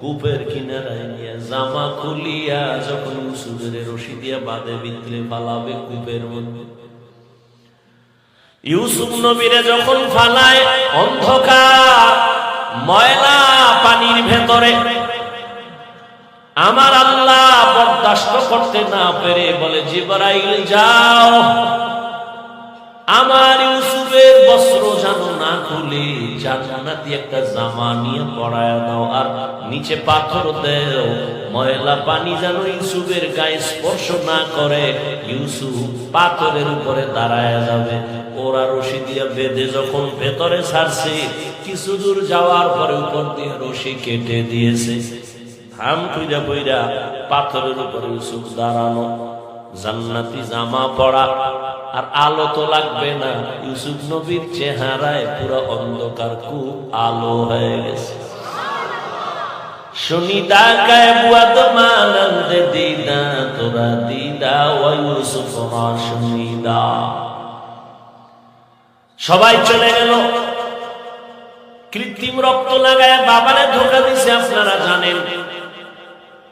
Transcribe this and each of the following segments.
কূপের কিনারায় নিয়ে জামা খুলিয়া যখন ইউসুফের রশি দিয়া বাঁধে ভিতরে ফালাবে কূপের মধ্যে। ইউসুফ নবীরে যখন ফালায়, অন্ধকার, ময়লা পানির ভেতরে। আমার আল্লাহ বরদাস্ত করতে না পেরে বলে, জিবরাইল, যাও। আমার ইউসুফের বস্ত্র যেন না খুলে, জান্নাতি একটা জামা নিয়ে পড়ায় দাও আর নিচে পাথর দেও, ময়লা পানি যেন ইউসুফের গায়ে স্পর্শ না করে, ইউসুফ পাথরের উপরে দাঁড়ায় যাবে। ওরা রশি দিয়ে বেঁধে যখন ভেতরে ছাড়ছে, কিছু দূর যাওয়ার পরে উপর দিয়ে রশি কেটে দিয়েছে। থাম খুঁজা বইরা পাথরের উপরে ইউসুফ দাঁড়ানো। জান্নাতি জামা পড়া আর আলো তো লাগবে না। ইউসুফ নবীর চেহারায় পুরো অন্ধকার, খুব আলো হয়ে গেছে। সবাই চলে গেল। কৃত্রিম রক্ত লাগায় বাবারে ধোকা দিছে, আপনারা জানেন।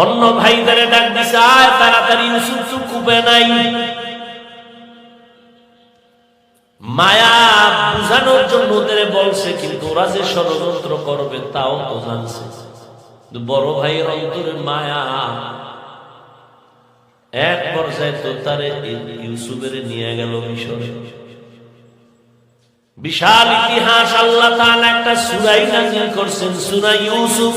অন্য ভাইদের ডাক দিছে, আয় তাড়াতাড়ি, ইউসুফ তো নাই। মায়া বুঝানোর জন্য ওদের বলছে, কিন্তু ওরা যে ষড়যন্ত্র করবে তাও তো জানছে। বড় ভাইয়ের অন্তরে মায়া। এক পর্যায়ে তো তারে ইউসুফের নিয়ে গেল বিশাল ইতিহাস, আল্লাহ একটা সুরাই নাজিল করছেন, সুরা ইউসুফ।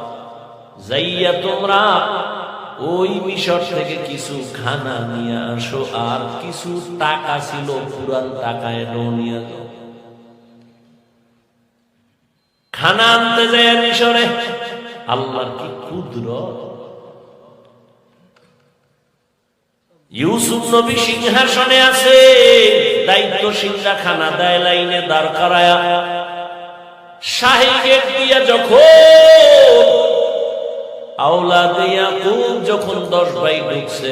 যাইয়া তোমরা ওই মিশর থেকে কিছু খানা নিয়ে আসো, আর কিছু টাকা ছিল পুরান টাকায় নিয়ে যাও খানা আনতে যায় মিশরে, আল্লাহর কি ক্ষুদ্র ইউসুফ নবী সিংহাসনে আছে দায়িত্ব সিংহা খানা দেয় লাইনে দাঁড় করায়া। শাহী গেট দিয়া যখন যখন দশ ভাই ঢুকছে,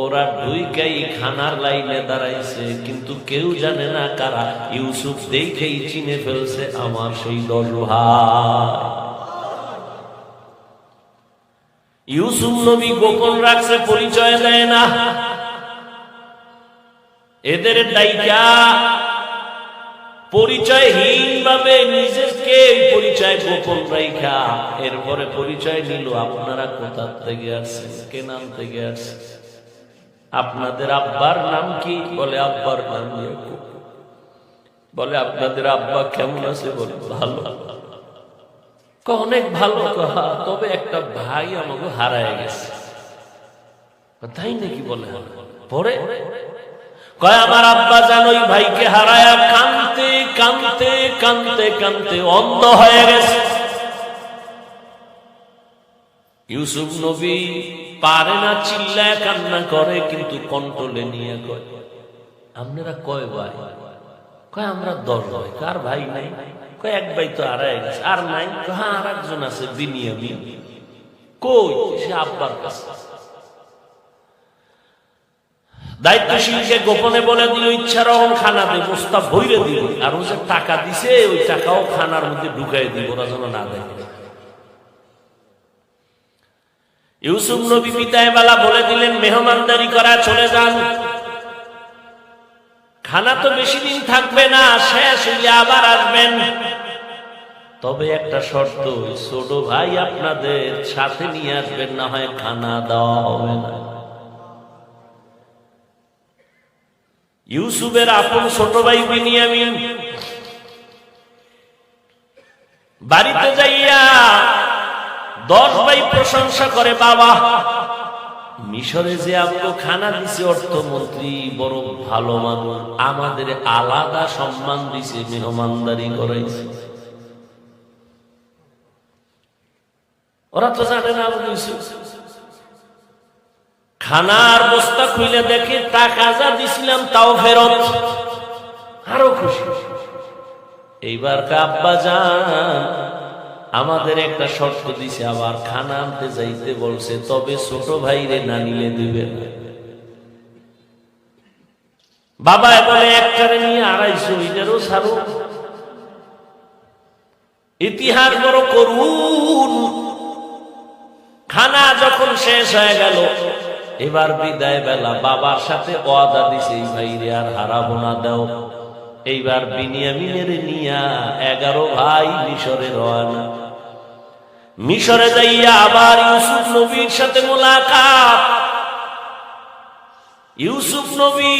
ওরা ঢুইকাই খানার লাইনে দাঁড়াইছে, কিন্তু কেউ জানে না কারা। ইউসুফ দেখেই চিনে ফেলছে, আমার সেই দশ ভাই। ইউসুফ নবী গোপন রাখছে, পরিচয় দেয় না। এদের দায়িকা পরিচয়হীন ভাবে নিজেকে পরিচয় গোপন রাইখা। এরপরে পরিচয় নিল, আপনারা কোথা থেকে আসছেন? কে নাম থেকে আসছেন? আপনাদের আব্বার নাম কি? বলে, আব্বার নাম বলে, আপনাদের আব্বা কেমন আছে? বলে, ভালো। অনেক ভালো তবে একটা ভাই আমাকে হারায় গেছে। তাই নাকি বলে? পরে? কয়, আমার আব্বা জান ওই ভাইকে হারায়া কানতে কানতে কানতে কানতে অন্ধ হয়ে গেছে। ইউসুফ নবী পারে না, চিল্লায়, কান্না করে, কিন্তু কন্ট্রোলে নিয়ে কয়, আপনারা কয় ভাই? কয়, আমরা দশ ভাই কার ভাই নাই? কয়, এক ভাই তো আর আর নাই? হ্যাঁ আর একজন আছে, বিনিয়ামিন। কই? সে আব্বার কাছে। দায়িত্বশীলকে গোপনে বলে দিল, ইচ্ছা রকম খানা দে মোস্তা ভইরে দিল। আর যে টাকা দিছে, ওই টাকাও খানার মধ্যে ঢুকাই দিব ওরা যেন না দেখে। ইউসুফ নবী পিতায় বেলা বলে দিলেন, মেহমানদারি করা, চলে যান। খানা তো বেশি দিন থাকবে না, শেষ হইলে আবার আসবেন। তবে একটা শর্ত, ছোট ভাই আপনাদের সাথে নিয়ে আসবেন, না হয় খানা দেওয়া হবে না। ইউসুফের আপন ছোট ভাই বিনিয়ামিন। বাড়িতে যাইয়া দশ ভাই প্রশংসা করে, বাবা, মিশরে যে আপনি খানা দিছে অর্থমন্ত্রী, বড় ভালো মানুষ, আমাদের আলাদা সম্মান দিছে, মেহমানদারি করাইছে। ওরা তো জানে না ইউসুফ। খানার বস্তা খুলে দেখে টাকা যা দিছিলাম তাও ফেরত। আরও খুশি। এইবার কাব্বা যান, আমাদের একটা শর্ত দিছে, আবার খানা আনতে যাইতে বলছে, তবে ছোট ভাইরে না নিলে দিবে বাবা বলে, একটারে নিয়ে আড়াইশো এটারও সারো ইতিহাস বড় করুন খানা যখন শেষ হয়ে গেল এবার বিদায় বেলা বাবার সাথে ওয়াদা দিছে ভাইরে আর হারাবো না, দাও। এইবার বিনিয়ামিনের নিয়া এগারো ভাই মিশরে রওনা। মিশরে যাইয়া আবার ইউসুফ নবীর সাথে মোলাকাত। ইউসুফ নবী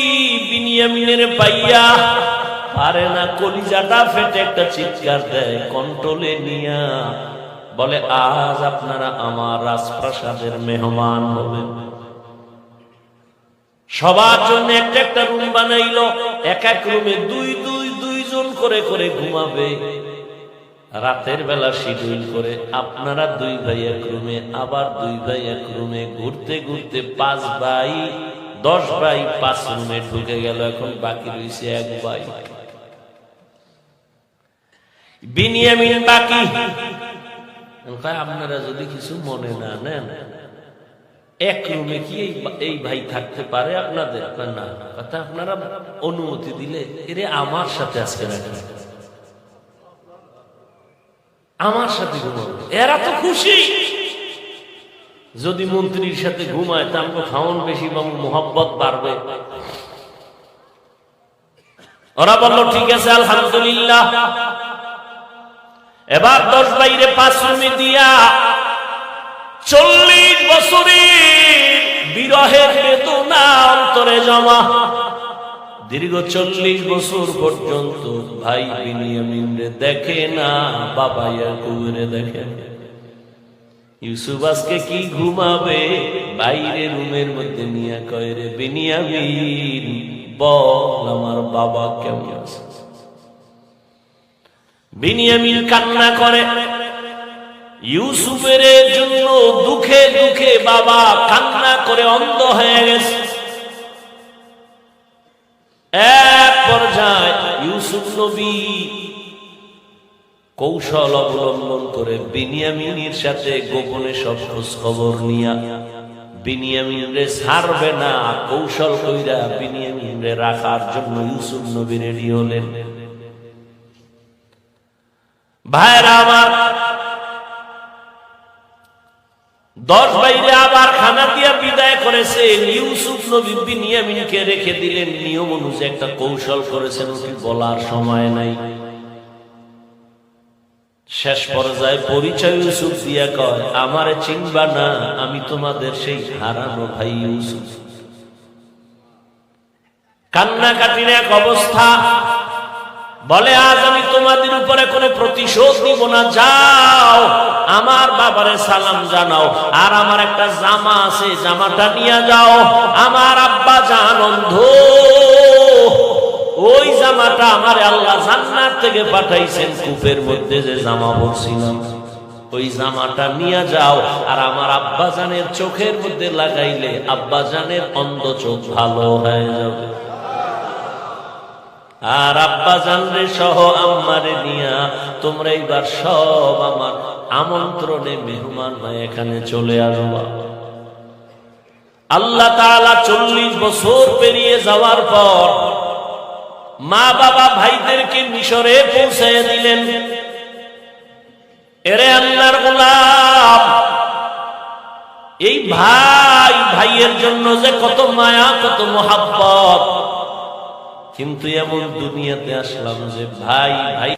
বিনিয়ামিনের পাইয়া পারে না, কলিজাটা ফেটে একটা চিৎকার দেয় কন্ট্রোলে নিয়া বলে, আজ আপনারা আমার রাজপ্রাসাদের মেহমান হবেন। সবার জন্য একটা একটা রুম বানাইলো, এক এক রুমে দুই দুই দুইজন করে করে ঘুমাবে। রাতের বেলা শিডিউল করে আপনারা দুই ভাই এক রুমে, আবার দুই ভাই এক রুমে ঘুরতে ঘুরতে পাঁচ ভাই, দশ ভাই পাঁচ রুমে ঢুকে গেল, এখন বাকি রয়েছে এক ভাই। বিনিয়ামিন বাকি। আপনারা যদি কিছু মনে না নেন এক রুমে কি এই ভাই থাকতে পারে আপনাদের? না। কথা আপনারা অনুমতি দিলে এরে আমার সাথে আজকে রাখেন। আমার সাথে ঘুমাবে এরা তো খুশি। যদি মন্ত্রীর সাথে ঘুমায় তা আমাকে খাওয়ান বেশি বা মোহাব্বত বাড়বে। ওরা বলল, ঠিক আছে, আলহামদুলিল্লাহ। এবার দশ বাইরে পাঁচ রুমে দিয়া চল্লিশ বছরের বিরহের বেদনা অন্তরে জমা। দীর্ঘ চল্লিশ বছর পর্যন্ত ভাই বিনিয়ামিন দেখে না, বাবা ইয়াকুবরে দেখে কি ঘুমাবে? বাইরে রুমের মধ্যে নিয়ে কয় রে, বিনিয়ামিন, বল আমার বাবা কেমন আছে? বিনিয়ামিন কান্না করে। ইউসুফের জন্য দুঃখে দুঃখে বাবা কান্না করে অন্ধ হয়ে গেছে। এক পর্যায়ে ইউসুফ নবী কৌশল অবলম্বন করে বিনিয়ামিনের সাথে গোপনে সব খোঁজ খবর নিয়া বিনিয়ামিন রে ছাড়বে না, কৌশল কইরা বিনিয়ামিন রে রাখার জন্য ইউসুফ নবী রেডি হলেন। ভাইরা আমার দশ বাইরে আবার খানা দিয়া বিদায় করেছে। ইউসুফ নবী রেখে দিলেন। নিয়ম অনুযায়ী একটা কৌশল করেছেন বলার সময় নাই। শেষ পর্যায়ে পরিচয় ইউসুফ দিয়া কয়, আমারে চিনবা না, আমি তোমাদের সেই হারানো ভাই ইউসুফ। কান্নাকাটির এক অবস্থা। বলে, আজ আমি তোমাদের উপরে কোনো প্রতিশোধ নিব না যাও আমার বাবারে সালাম জানাও। আর আমার একটা জামা আছে, জামাটা নিয়ে যাও। আমার আব্বা জান অন্ধ ওই জামাটা আমার আল্লাহ জান্নাত থেকে পাঠাইছেন কূপের মধ্যে যে জামা পরছিলাম ওই জামাটা নিয়ে যাও। আর আমার আব্বা জানের চোখের মধ্যে লাগাইলে আব্বা জানের অন্ধ চোখ ভালো হয়ে যাবে। আর আব্বা জানরে সহ আম্মারে নিয়া তোমরা এইবার সব আমার আমন্ত্রণে মেহমান হয়ে এখানে চলে আসবা। আল্লাহ তাআলা চল্লিশ বছর পেরিয়ে যাওয়ার পর মা বাবা ভাইদেরকে মিশরে পৌঁছে দিলেন। এরে আল্লাহর গোলাম, এই ভাই ভাইয়ের জন্য যে কত মায়া, কত মহাব্বত। কিন্তু এমন দুনিয়াতে আসলাম যে ভাই ভাই